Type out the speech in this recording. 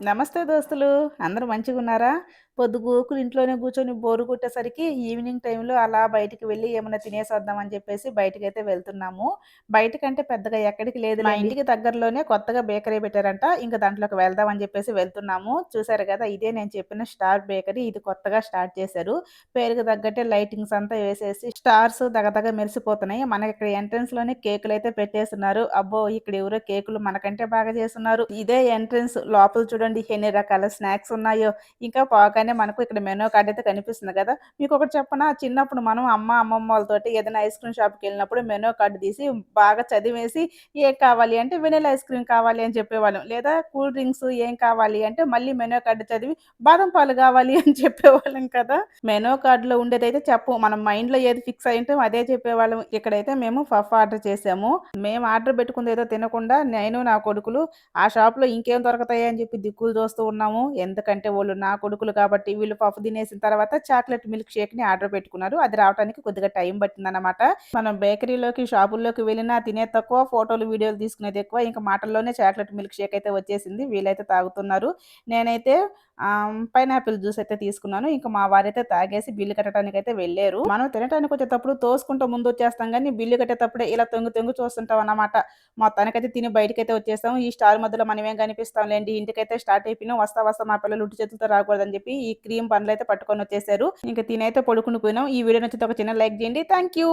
నమస్తే దోస్తులు అందరూ మంచిగా ఉన్నారా పొద్దుగూకులు ఇంట్లోనే కూర్చొని బోరు కొట్టేసరికి ఈవినింగ్ టైంలో అలా బయటికి వెళ్ళి ఏమైనా తినేసి వద్దామని చెప్పేసి బయటికి అయితే వెళ్తున్నాము. బయటకంటే పెద్దగా ఎక్కడికి లేదు మా ఇంటికి దగ్గరలోనే కొత్తగా బేకరీ పెట్టారంట ఇంకా దాంట్లోకి వెళ్దామని చెప్పేసి వెళ్తున్నాము. చూసారు కదా ఇదే నేను చెప్పిన స్టార్ బేకరీ ఇది కొత్తగా స్టార్ట్ చేశారు. పేరుకు తగ్గట్టే లైటింగ్స్ అంతా వేసేసి స్టార్స్ దగదగ మెరిసిపోతున్నాయి. మనకి ఇక్కడ ఎంట్రన్స్లోనే కేకులు అయితే పెట్టేస్తున్నారు. అబ్బో ఇక్కడ ఎవరో కేకులు మనకంటే బాగా చేస్తున్నారు. ఇదే ఎంట్రన్స్ లోపల చూడండి ఎన్ని రకాల స్నాక్స్ ఉన్నాయో. ఇంకా అలానే మనకు ఇక్కడ మెనూ కార్డ్ అయితే కనిపిస్తుంది కదా. మీకు ఒకటి చెప్పనా? చిన్నప్పుడు మనం అమ్మ అమ్మమ్మ వాళ్ళతోటి ఏదైనా ఐస్ క్రీమ్ షాప్కి వెళ్ళినప్పుడు మెనూ కార్డు తీసి బాగా చదివేసి ఏం కావాలి అంటే వెనీలా ఐస్ క్రీమ్ కావాలి అని చెప్పేవాళ్ళం. లేదా కూల్ డ్రింక్స్ ఏం కావాలి అంటే మళ్ళీ మెనూ కార్డు చదివి బాదం పాలు కావాలి అని చెప్పేవాళ్ళం కదా. మెనూ కార్డులో ఉండేదైతే చెప్పు. మనం మైండ్లో ఏది ఫిక్స్ అయింటే అదే చెప్పేవాళ్ళం. ఇక్కడైతే మేము ఫఫ్ ఆర్డర్ చేసాము. మేము ఆర్డర్ పెట్టుకుంది ఏదో తినకుండా నేను నా కొడుకులు ఆ షాప్లో ఇంకేం దొరుకుతాయి అని చెప్పి దిక్కులు చూస్తూ ఉన్నాము. ఎందుకంటే వాళ్ళు నా కొడుకులు కాబట్టి వీళ్ళు పఫ్ తినేసిన తర్వాత చాక్లెట్ మిల్క్ షేక్ని ఆర్డర్ పెట్టుకున్నారు. అది రావడానికి కొద్దిగా టైం పట్టిందన్నమాట. మనం బేకరీలోకి షాపుల్లోకి వెళ్ళినా తినే తక్కువ ఫోటోలు వీడియోలు తీసుకునేది ఎక్కువ. ఇంకా మాటల్లోనే చాక్లెట్ మిల్క్ షేక్ అయితే వచ్చేసింది. వీళ్ళైతే తాగుతున్నారు. నేనైతే పైనాపిల్ జ్యూస్ అయితే తీసుకున్నాను. ఇంకా మా వారైతే తాగేసి బిల్లు కట్టడానికి అయితే వెళ్ళారు. మనం తినడానికి వచ్చేటప్పుడు తోసుకుంటూ ముందు వచ్చేస్తాం కానీ బిల్లు కట్టేటప్పుడే ఇలా తొంగు తొంగు చూస్తుంటాం అన్నమాట మొత్తానికైతే తిని బయటకైతే వచ్చేస్తాం ఈ స్టార్ మధ్యలో మనం ఏం కనిపిస్తాం లేండి ఇంటికైతే స్టార్ట్ అయిపోయినా. వస్తా వస్తా మా పిల్లలు ఉట్టి చేతులతో రాకూడదని చెప్పి ఈ క్రీమ్ పనులు అయితే పట్టుకొని వచ్చేసారు. ఇంకా తినైతే పడుకుని పోయినాం ఈ వీడియో నచ్చితే ఒక చిన్న లైక్ చేయండి. Thank you